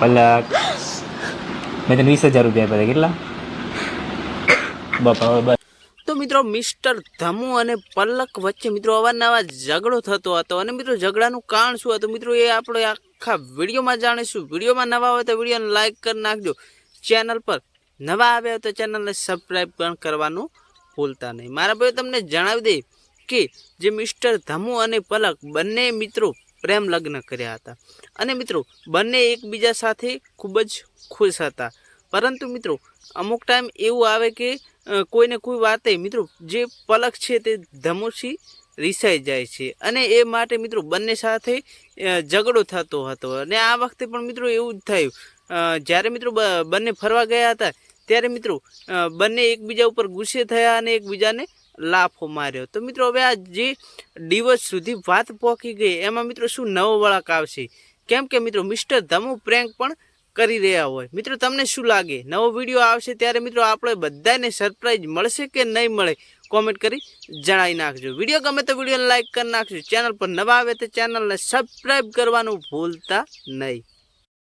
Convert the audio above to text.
પલક મેં તને વીસ હજાર રૂપિયા આપ્યા કેટલા બાપા બસ તો મિત્રો, મિસ્ટર ધમુ અને પલક વચ્ચે મિત્રો અવારનવાર ઝઘડો થતો હતો અને મિત્રો, ઝઘડાનું કારણ શું હતું? મિત્રો, એ આપણે આખા વિડીયોમાં જાણીશું. વિડીયોમાં નવા હોય તો વિડીયોને લાઇક કરી નાખજો. ચેનલ પર નવા આવ્યા હોય તો ચેનલને સબસ્ક્રાઈબ પણ કરવાનું ભૂલતા નહીં. મારા ભાઈ તમને જણાવી દે કે જે મિસ્ટર ધમુ અને પલક બંને મિત્રો પ્રેમ લગ્ન કર્યા હતા. અને મિત્રો, બંને એકબીજા સાથે ખૂબ જ ખુશ હતા. પરંતુ મિત્રો, અમુક ટાઈમ એવું આવે કે કોઈને કોઈ વાતે, મિત્રો, જે પલક છે તે ધમુથી રિસાઈ જાય છે. અને એ માટે, મિત્રો, બંને સાથે ઝઘડો થતો હતો. અને આ વખતે પણ, મિત્રો, એવું જ થયું. જ્યારે મિત્રો બંને ફરવા ગયા હતા, ત્યારે મિત્રો બંને એકબીજા ઉપર ગુસ્સે થયા અને એકબીજાને લાફો માર્યો. તો મિત્રો, હવે આ જે દિવસ સુધી વાત પહોંચી ગઈ, એમાં મિત્રો શું નવો વળાક આવશે? કેમ કે મિત્રો, મિસ્ટર ધમુ પ્રેન્ક પણ કરી રહ્યા હોય. મિત્રો, તમને શું લાગે? નવો વીડિયો આવશે ત્યારે મિત્રો, આપણે બધાને સરપ્રાઈઝ મળશે કે નહીં મળે? કોમેન્ટ કરી જણાવી નાખજો. વીડિયો ગમે તો વિડીયોને લાઇક કરી નાખજો. ચેનલ પર નવા આવે તો ચેનલને સબસ્ક્રાઈબ કરવાનું ભૂલતા નહીં.